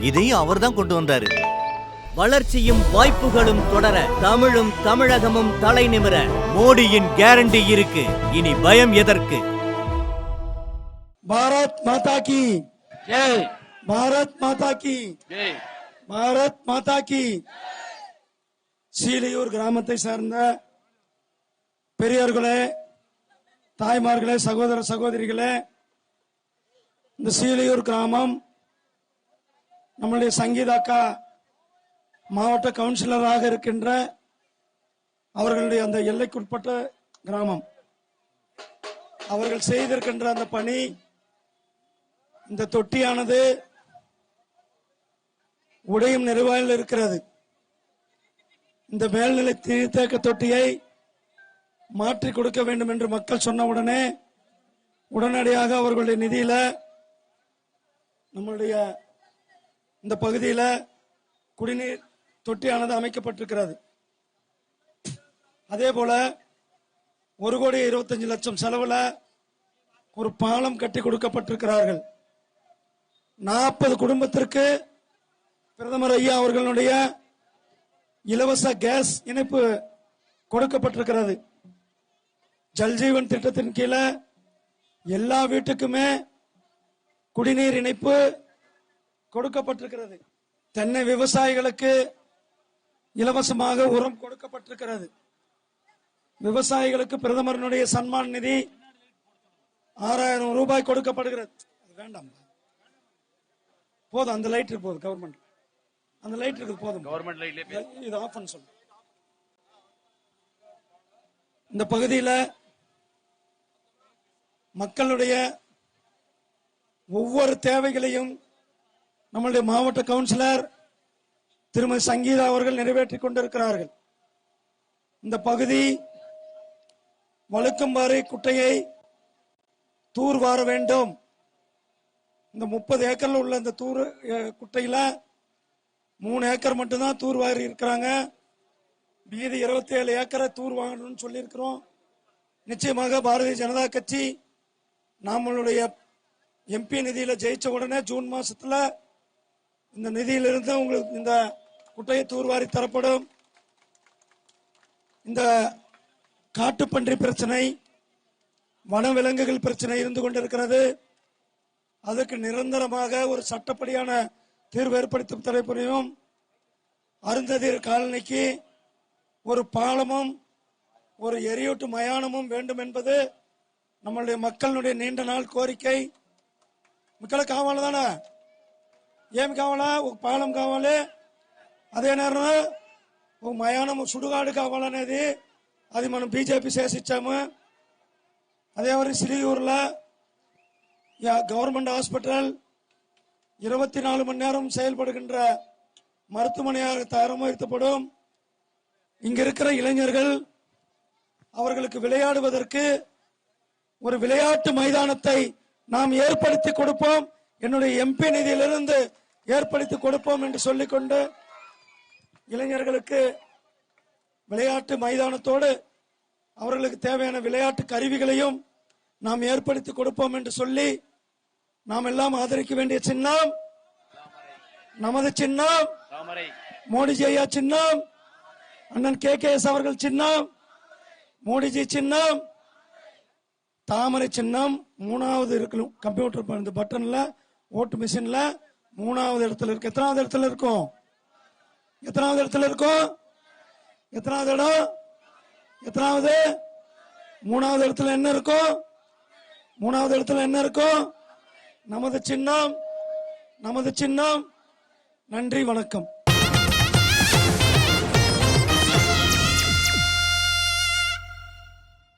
இதையும் அவர் தான் கொண்டு வந்தாரு. வளர்ச்சியும் வாய்ப்புகளும் தொடர தமிழும் தமிழகமும் தலை நிமிர. மோடியின் கேரண்டி இருக்கு. இனி பயம் எதற்கு? பாரத் மாதா கி. பாரத் மாதா கி. பாரத் மாதா கி. சீலையூர் கிராமத்தை சேர்ந்த பெரியவர்களே தாய்மார்களே சகோதர சகோதரிகளே இந்த சீலையூர் கிராமம் நம்மளுடைய சங்கீதாக்கா மாவட்ட கவுன்சிலராக இருக்கின்ற அவர்களுடைய அந்த எல்லைக்குட்பட்ட கிராமம். அவர்கள் செய்திருக்கின்ற அந்த பணி இந்த தொட்டியானது உடையும் நிறுவாயில் இருக்கிறது. இந்த மேல்நிலை நீர்த்தேக்க தொட்டியை மாற்றி கொடுக்க வேண்டும் என்று மக்கள் சொன்ன உடனே உடனடியாக அவர்களுடைய நிதியில நம்மளுடைய இந்த பகுதியில குடிநீர் தொட்டியானது அமைக்கப்பட்டிருக்கிறது. அதே போல ஒரு கோடி இருபத்தஞ்சு லட்சம் செலவுல ஒரு பாலம் கட்டி கொடுக்கப்பட்டிருக்கிறார்கள். நாற்பது குடும்பத்திற்கு பிரதமர் ஐயா அவர்களுடைய இலவச கேஸ் இணைப்பு கொடுக்கப்பட்டிருக்கிறது. ஜல்ஜீவன் திட்டத்தின் கீழே எல்லா வீட்டுக்குமே குடிநீர் இணைப்பு கொடுக்கப்பட்டிருக்கிறது. தென்னை விவசாயிகளுக்கு இலவசமாக உரம் கொடுக்கப்பட்டிருக்கிறது. விவசாயிகளுக்கு பிரதமரனுடைய சன்மான் நிதி ஆறாயிரம் ரூபாய் கொடுக்கப்படுகிறது. வேண்டாம். போதும் அந்த லைட் இருக்கு போதும் கவர்மெண்ட் அந்த லைட் இருக்குது போதும். கவர்மெண்ட் லைட்லயே இது ஆஃப் பண்ண சொல்லு. இந்த பகுதியில் மக்களுடைய ஒவ்வொரு தேவைகளையும் நம்மளுடைய மாவட்ட கவுன்சிலர் திருமதி சங்கீதா அவர்கள் நிறைவேற்றிக் கொண்டிருக்கிறார்கள். இந்த பகுதி வழுக்கம்பாறை குட்டையை தூர்வார வேண்டும். இந்த முப்பது ஏக்கர்ல உள்ள இந்த தூர் குட்டையில மூணு ஏக்கர் மட்டும்தான் தூர்வாரி இருக்கிறாங்க. மீதி இருபத்தி ஏழு ஏக்கரை தூர் வாங்கணும்னு சொல்லியிருக்கிறோம். நிச்சயமாக பாரதிய ஜனதா கட்சி நம்மளுடைய எம்பி நிதியில ஜெயிச்ச உடனே ஜூன் மாசத்துல இந்த நிதியிலிருந்து உங்களுக்கு இந்த குட்டையை தூர்வாரி தரப்படும். இந்த காட்டுப்பன்றி பிரச்சனை வனவிலங்குகள் பிரச்சனை இருந்து கொண்டிருக்கிறது. அதுக்கு நிரந்தரமாக ஒரு சட்டப்படியான தீர்வு ஏற்படுத்தும் தலைப்புரியும் அருந்ததிர் காலனிக்கு ஒரு பாலமும் ஒரு எரியூட்டு மயானமும் வேண்டும் என்பது நம்மளுடைய மக்களுடைய நீண்ட நாள் கோரிக்கை. மக்களை காவால தானே ఏమి కావాలా ఒక పాలం కావాలి అదే నేరం ఒక మయానం సుడుగాడు కావాలనేది అది మనం బీజేపీ చేసిచ్చాము அதே மாதிரி சிறியூர்ல கவர்மெண்ட் ஹாஸ்பிட்டல் இருபத்தி நாலு மணி நேரம் செயல்படுகின்ற மருத்துவமனையாக தரமுயர்த்தப்படும் இங்க இருக்கிற இளைஞர்கள் அவர்களுக்கு விளையாடுவதற்கு ஒரு விளையாட்டு மைதானத்தை நாம் ஏற்படுத்தி கொடுப்போம் என்னுடைய எம்பி நிதியிலிருந்து ஏற்படுத்தி கொடுப்போம் என்று சொல்லிக்கொண்டு இளைஞர்களுக்கு விளையாட்டு மைதானத்தோடு அவர்களுக்கு தேவையான விளையாட்டு கருவிகளையும் நாம் ஏற்படுத்தி கொடுப்போம் என்று சொல்லி நாம் எல்லாம் ஆதரிக்க வேண்டிய சின்னம் நமது சின்னம் மோடிஜி ஐயா சின்னம் அண்ணன் கே கே எஸ் அவர்கள் சின்னம் மோடிஜி சின்னம் தாமரை சின்னம் மூணாவது இருக்கணும் கம்ப்யூட்டர் பட்டன்ல ஓட்டு மிஷின்ல மூணாவது இடத்துல இருக்கு. எத்தனாவது இடத்துல இருக்கும்? எத்தனாவது இடத்துல இருக்கும்? எத்தனாவது இடம்? எத்தனாவது? மூணாவது இடத்துல என்ன இருக்கும்? மூணாவது இடத்துல என்ன இருக்கும்? நமது சின்னம் நமது சின்னம். நன்றி வணக்கம்.